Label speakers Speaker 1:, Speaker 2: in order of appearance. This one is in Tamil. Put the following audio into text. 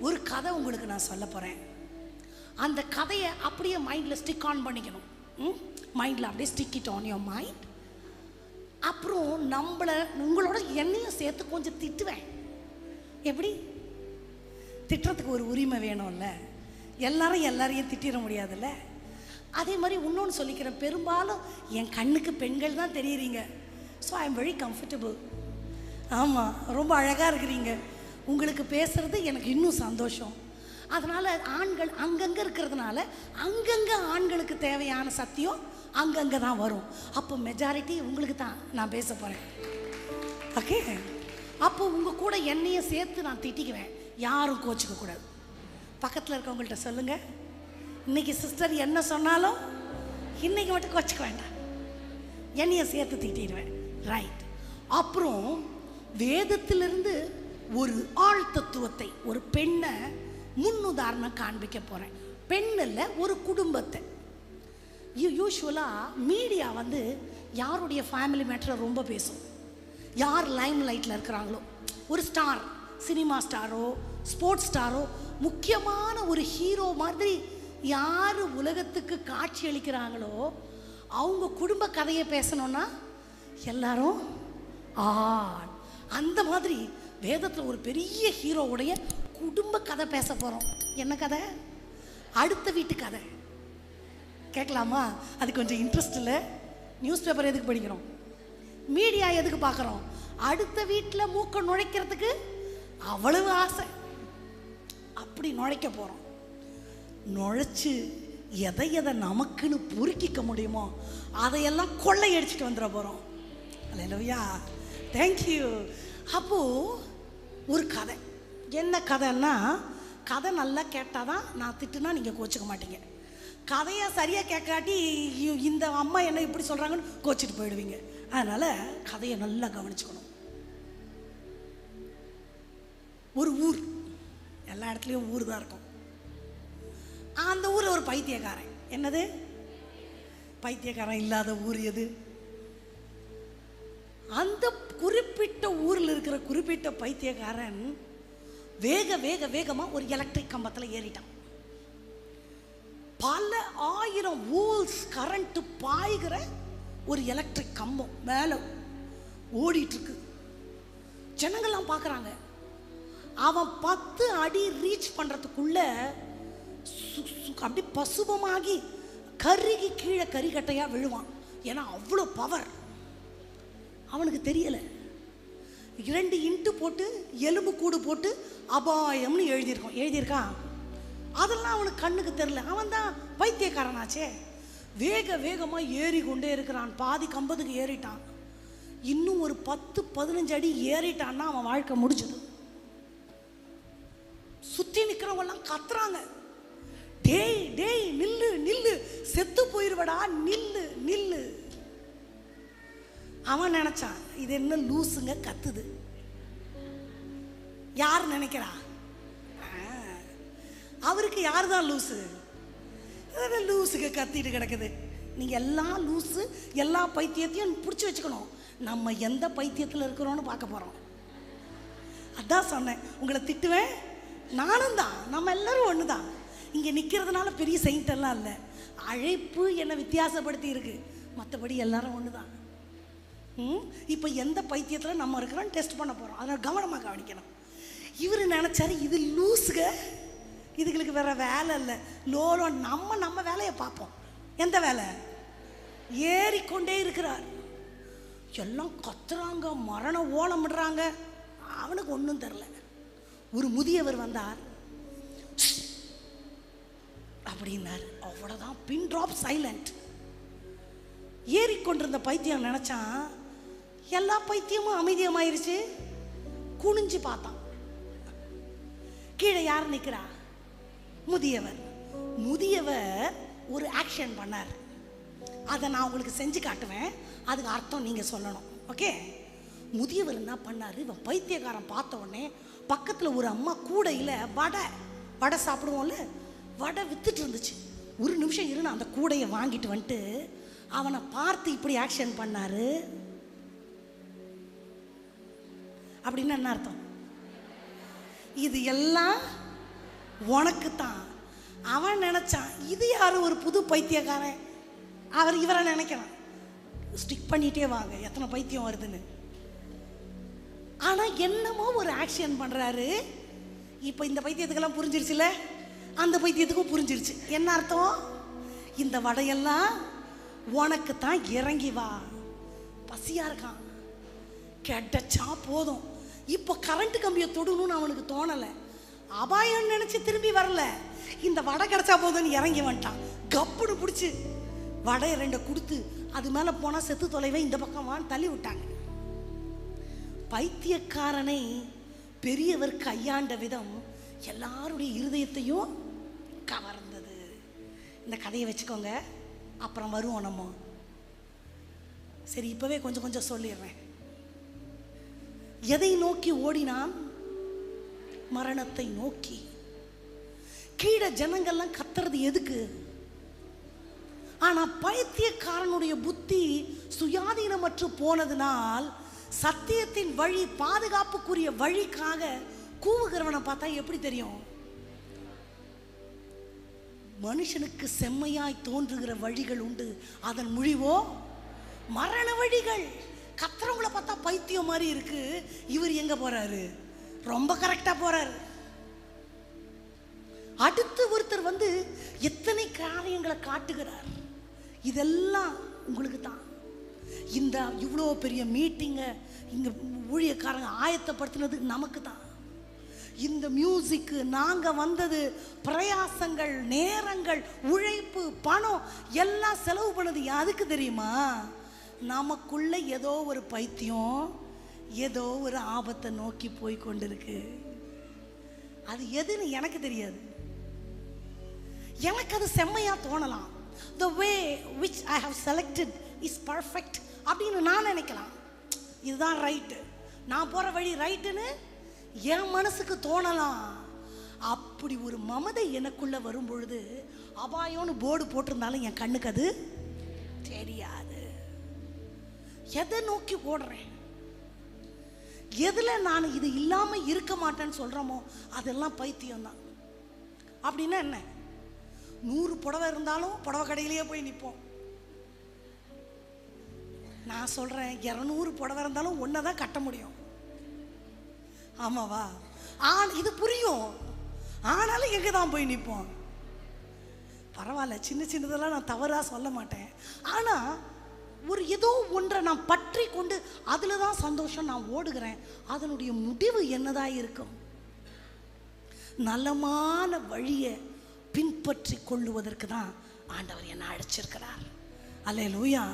Speaker 1: ஒரு கதை உங்களுக்கு நான் சொல்ல போகிறேன் அந்த கதையை அப்படியே மைண்டில் ஸ்டிக் ஆன் பண்ணிக்கணும். ம்? மைண்டில் அப்படியே stick it on your mind அப்புறம் நம்மளை உங்களோட என்னையும் சேர்த்து கொஞ்சம் திட்டுவேன். எப்படி? திட்டுறதுக்கு ஒரு உரிமை வேணும்ல. எல்லாரும் எல்லாரையும் திட்டிட முடியாதுல்ல? அதே மாதிரி இன்னொன்று சொல்லிக்கிறேன். பெரும்பாலும் என் கண்ணுக்கு பெண்கள் தான் தெரியுறீங்க. So I am very comfortable ஆமாம் ரொம்ப அழகாக இருக்கிறீங்க. உங்களுக்கு பேசுறது எனக்கு இன்னும் சந்தோஷம். அதனால் ஆண்கள் அங்கங்கே இருக்கிறதுனால அங்கங்கே ஆண்களுக்கு தேவையான சத்தியம் அங்கங்கே தான் வரும். அப்போ மெஜாரிட்டி உங்களுக்கு தான் நான் பேச போகிறேன் ஓகே அப்போ உங்கள் கூட என்னையும் சேர்த்து நான் திட்டிக்குவேன். யாரும் கோச்சிக்க கூடாது. பக்கத்தில் இருக்கவங்கள்ட்ட சொல்லுங்கள் இன்னைக்கு சிஸ்டர் என்ன சொன்னாலும் இன்னைக்கு மட்டும் கோச்சிக்க வேண்டாம். என்னையை சேர்த்து திட்டிடுவேன். ரைட் அப்புறம் வேதத்திலிருந்து ஒரு ஆள் தத்துவத்தை ஒரு பெண்ணை முன்னுதாரணம் காண்பிக்க போகிறேன் பெண் இல்லை ஒரு குடும்பத்தை. யூ யூஸ்வலாக மீடியா வந்து யாருடைய ஃபேமிலி மேட்டரை ரொம்ப பேசும். யார் லைம் லைட்டில் இருக்கிறாங்களோ. ஒரு ஸ்டார் சினிமா ஸ்டாரோ ஸ்போர்ட்ஸ் ஸ்டாரோ முக்கியமான ஒரு ஹீரோ மாதிரி யார் உலகத்துக்கு காட்சி அளிக்கிறாங்களோ அவங்க குடும்ப கதையை பேசணும்னா எல்லாரும் ஆண். அந்த மாதிரி வேதத்தில் ஒரு பெரிய ஹீரோவுடைய குடும்ப கதை பேச போகிறோம் என்ன கதை? அடுத்த வீட்டு கதை. கேட்கலாமா? அது கொஞ்சம் இன்ட்ரெஸ்ட் இல்லை. நியூஸ் பேப்பர் எதுக்கு படிக்கிறோம்? மீடியா எதுக்கு பார்க்குறோம்? அடுத்த வீட்டில் மூக்க நுழைக்கிறதுக்கு அவ்வளவு ஆசை. அப்படி நுழைக்க போகிறோம் நுழைச்சி எதை எதை நமக்குன்னு பொறுக்கிக்க முடியுமோ அதையெல்லாம் கொள்ளையடிச்சிட்டு வந்துட போகிறோம் அல்லையா தேங்க்யூ அப்போது ஒரு கதை. என்ன கதைன்னா கதை நல்லா கேட்டால் தான் நான் திட்டுனா நீங்கள் கோச்சிக்க மாட்டீங்க. கதையை சரியாக கேட்காட்டி இந்த அம்மா என்ன இப்படி சொல்கிறாங்கன்னு கோச்சிட்டு போயிடுவீங்க. அதனால் கதையை நல்லா கவனிச்சுக்கணும். ஒரு ஊர். எல்லா இடத்துலையும் ஊர் தான் இருக்கும். அந்த ஊரில் ஒரு பைத்தியக்காரன். என்னது? பைத்தியக்காரன் இல்லாத ஊர் எது? அந்த குறிப்பிட்ட ஊரில் இருக்கிற குறிப்பிட்ட பைத்தியக்காரன் வேக வேக வேகமாக ஒரு எலக்ட்ரிக் கம்பத்தில் ஏறிட்டான். பல ஆயிரம் வோல்ஸ் கரண்ட்டு பாய்கிற ஒரு எலக்ட்ரிக் கம்பம் மேலே ஓடிட்டுருக்கு. ஜனங்கள்லாம் பார்க்குறாங்க. அவன் பத்து அடி ரீச் பண்ணுறதுக்குள்ள அப்படி பசுபமாகி கருகி கீழே கறிக்கட்டையாக விழுவான். ஏன்னா அவ்வளோ பவர் அவனுக்கு தெரியலை. இரண்டு இன்ட்டு போட்டு எலும்பு கூடு போட்டு அபாயம்னு எழுதியிருக்கான். எழுதியிருக்கான். அதெல்லாம் அவனுக்கு கண்ணுக்கு தெரில அவன் தான் பைத்தியக்காரனாச்சே வேக வேகமாக ஏறி கொண்டே இருக்கிறான். பாதி கம்பத்துக்கு ஏறிட்டான். இன்னும் ஒரு பத்து பதினஞ்சு அடி ஏறிட்டான்னா அவன் வாழ்க்கை முடிஞ்சது. சுற்றி நிற்கிறவங்கெல்லாம் கத்துறாங்க. டேய் டேய் நில்லு நில்லு. செத்து போயிருவடா நில்லு நில்லு. அவன் நினைச்சான் இது என்ன லூசுங்க கத்துது. யார் நினைக்கிறா? ஆ, அவருக்கு யார் தான் லூசு? அது கத்திட்டு கிடக்குது. நீங்கள் எல்லா லூசு எல்லா பைத்தியத்தையும் பிடிச்சி வச்சுக்கணும். நம்ம எந்த பைத்தியத்தில் இருக்கிறோன்னு பார்க்க போகிறோம் அதான் சொன்னேன் உங்களை திட்டுவேன் நானும் தான். நம்ம எல்லாரும் ஒன்று தான் இங்கே நிற்கிறதுனால பெரிய saint எல்லாம் இல்லை. அழைப்பு என்னை வித்தியாசப்படுத்தி இருக்கு. மற்றபடி எல்லாரும் ஒன்று தான் இப்போ எந்த பைத்தியத்தில் நம்ம இருக்கிறோம் டெஸ்ட் பண்ண போகிறோம் அதனால் கவனமாக கவனிக்கணும். இவர் நினச்சாரு இது லூஸுக இதுகளுக்கு வேற வேலை இல்லை. லோலோ நம்ம நம்ம வேலையை பார்ப்போம். எந்த வேலை? ஏறிக்கொண்டே இருக்கிறார். எல்லாம் கத்துறாங்க மரண ஓலமிடுறாங்க அவனுக்கு ஒன்றும் தெரில ஒரு முதியவர் வந்தார். அப்படின்னார். அவ்வளோதான் பின் ட்ராப் சைலண்ட் ஏறிக்கொண்டிருந்த பைத்தியம் நினச்சான் எல்லா பைத்தியமும் அமைதியமாயிருச்சு. குனிஞ்சு பார்த்தான். கீழே யார் நிற்கிறா முதியவர். முதியவர் ஒரு ஆக்ஷன் பண்ணார். அதை நான் உங்களுக்கு செஞ்சு காட்டுவேன். அதுக்கு அர்த்தம் நீங்கள் சொல்லணும். ஓகே முதியவர் என்ன பண்ணார்? இவன் பைத்தியக்காரன் பார்த்த உடனே பக்கத்தில் ஒரு அம்மா கூடையில் வடை வடை சாப்பிடுவோம்ல வடை வித்துட்டு இருந்துச்சு. ஒரு நிமிஷம் இருந்து அந்த கூடையை வாங்கிட்டு வந்துட்டு அவனை பார்த்து இப்படி ஆக்ஷன் பண்ணாரு. அப்படின்னு என்ன அர்த்தம்? இது எல்லாம் உனக்கு தான் அவன் நினைச்சான் இது யார் ஒரு புது பைத்தியக்காரன்? அவர் இவரை நினைக்கிறான் ஸ்டிக் பண்ணிட்டே வாங்க எத்தனை பைத்தியம் வருதுன்னு. ஆனா என்னமோ ஒரு ஆக்ஷன் பண்றாரு. இப்போ இந்த பைத்தியத்துக்கெல்லாம் புரிஞ்சிருச்சுல அந்த பைத்தியத்துக்கும் புரிஞ்சிருச்சு. என்ன அர்த்தம்? இந்த வடையெல்லாம் உனக்கு தான் இறங்கி வா. பசியா இருக்கான். கிடைச்சா போதும். இப்போ கரண்ட் கம்பியை தொடணும்னு அவனுக்கு தோணலை. அபாயம் நினைச்சு திரும்பி வரல. இந்த வடை கிடைச்சா போதும்னு இறங்கி வந்துட்டான். கப்புன்னு பிடிச்சி வடையை ரெண்டை கொடுத்து அது மேலே போனால் செத்து தொலைவை இந்த பக்கம் வான்னு தள்ளி விட்டாங்க. பைத்தியக்காரனை பெரியவர் கையாண்ட விதம் எல்லாருடைய இருதயத்தையும் கவர்ந்தது. இந்த கதையை வச்சுக்கோங்க. அப்புறம் வருவோம் நம்ம. சரி இப்போவே கொஞ்சம் கொஞ்சம் சொல்லிடுறேன். எதை நோக்கி ஓடினான்? மரணத்தை நோக்கி. கீழே ஜனங்கள்லாம் கத்துறது எதுக்கு? ஆனா பைத்தியக்காரனுடைய புத்தி சுயாதீனமற்று போனதுனால் சத்தியத்தின் வழி பாதுகாப்புக்குரிய வழிக்காக கூவுகிறவனை பார்த்தா எப்படி தெரியும்? மனுஷனுக்கு செம்மையாய் தோன்றுகிற வழிகள் உண்டு. அதன் முடிவோ? மரண வழிகள். கத்துறவங்கள பார்த்தா பைத்தியம் மாதிரி இருக்கு. இவர் எங்க போறாரு? ரொம்ப கரெக்டா போறாரு. அடுத்து ஒருத்தர் வந்து எத்தனை காரியங்களை காட்டுகிறார்? இதெல்லாம் உங்களுக்கு தான். இந்த இவ்வளோ பெரிய மீட்டிங்கை இங்கே ஊழியக்காரங்க ஆயத்தப்படுத்தினது நமக்கு தான். இந்த மியூசிக்கு நாங்கள் வந்தது பிரயாசங்கள் நேரங்கள் உழைப்பு பணம் எல்லாம் செலவு பண்ணது அதுக்கு தெரியுமா? நமக்குள்ள ஏதோ ஒரு பைத்தியம் ஏதோ ஒரு ஆபத்தை நோக்கி போய் கொண்டிருக்கு. அது எதுன்னு எனக்கு தெரியாது. எனக்கு அது செம்மையா தோணலாம். The way which I have selected is perfect அப்படின்னு நான் நினைக்கலாம். இதுதான் ரைட்டு நான் போகிற வழி ரைட்டுன்னு என் மனசுக்கு தோணலாம். அப்படி ஒரு மமதை எனக்குள்ளே வரும் பொழுது அபாயம்னு போர்டு போட்டிருந்தாலும் என் கண்ணுக்கு அது தெரியாது. எதை நோக்கி ஓடுறேன்? எதில் நான் இது இல்லாமல் இருக்க மாட்டேன்னு சொல்கிறோமோ அதெல்லாம் பைத்தியம் தான் அப்படின்னா என்ன? நூறு புடவை இருந்தாலும் புடவை கடையிலேயே போய் நிற்போம் நான் சொல்கிறேன் இரநூறு புடவை இருந்தாலும் ஒன்றை தான் கட்ட முடியும். ஆமாவா? ஆ இது புரியும். ஆனாலும் எங்கே தான் போய் நிற்போம் பரவாயில்ல சின்ன சின்னதெல்லாம் நான் தவறாக சொல்ல மாட்டேன். ஆனால் ஒரு ஏதோ ஒன்றை நான் பற்றி கொண்டு அதில் தான் சந்தோஷம் நான் ஓடுகிறேன். அதனுடைய முடிவு என்னதாக இருக்கும்? நலமான வழியை பின்பற்றி கொள்ளுவதற்கு தான் ஆண்டவர் என்ன அழைச்சிருக்கிறார். அல்ல லூயா